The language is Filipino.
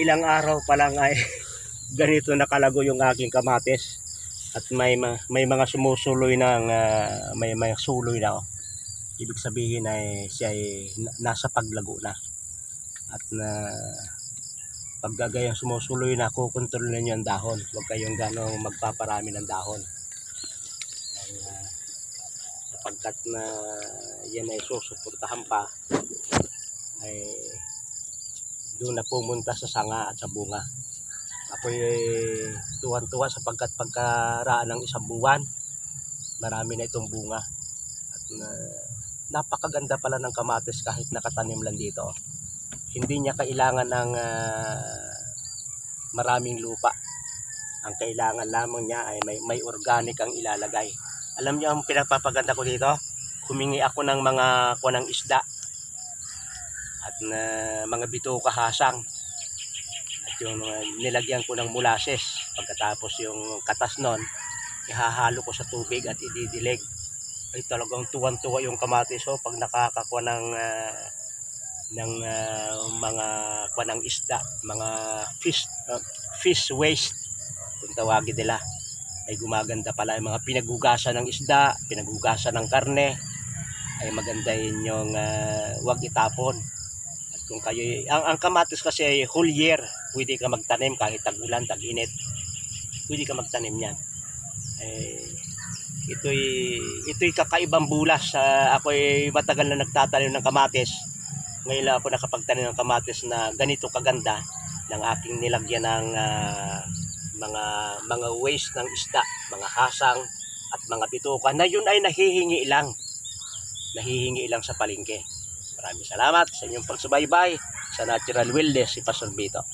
ilang araw pa lang ay ganito nakalago yung aking kamatis. At may ma- may mga sumusuloy ng ah, may may suloy na oh. ibig sabihin ay siya ay na- nasa paglago na. At na pag gagayang sumusuloy na kukontrol ninyo ang dahon. Huwag kayong ganong magpaparami ng dahon. Ay, ah, sapagkat na yan ay susuportahan pa ay doon na pumunta sa sanga at sa bunga. Ako'y tuwan-tuwa sapagkat pagkaraan ng isang buwan marami na itong bunga. At na, napakaganda pala ng kamatis kahit nakatanim lang dito. Hindi niya kailangan ng ah, maraming lupa. Ang kailangan lamang niya ay may, may organic ang ilalagay. Alam niyo ang pinapapaganda ko dito? Humingi ako ng mga kuha ng isda at na mga bituka hasang at yung mga nilagyan ko ng molasses. Pagkatapos yung katas nun ihahalo ko sa tubig at ididilig. Ay talagang tuwan-tuwa yung kamatis oh, pag nakakakuha ng ah, ng ah, mga kuha ng isda mga fish ah, fish waste kung tawagin nila. Ay gumaganda pala yung mga pinagugasan ng isda pinagugasan ng karne. Ay maganda yun yung ah, wag itapon kung kayo ang, ang kamatis kasi ay whole year pwede ka magtanim kahit tag-ulan tag-init. Pwede ka magtanim yan eh, ito'y ito'y kakaibang bulas sa ako'y matagal na nagtatanim ng kamatis. Ngayon lang ako nakapagtanim ng kamatis na ganito kaganda ng aking nilagyan ng ah, mga mga waste ng isda mga hasang at mga bituka na yun ay nahihingi lang. Nahihingi lang sa palengke maraming salamat sa inyong pagsubaybay sa Natural Wellness si Pastor Vito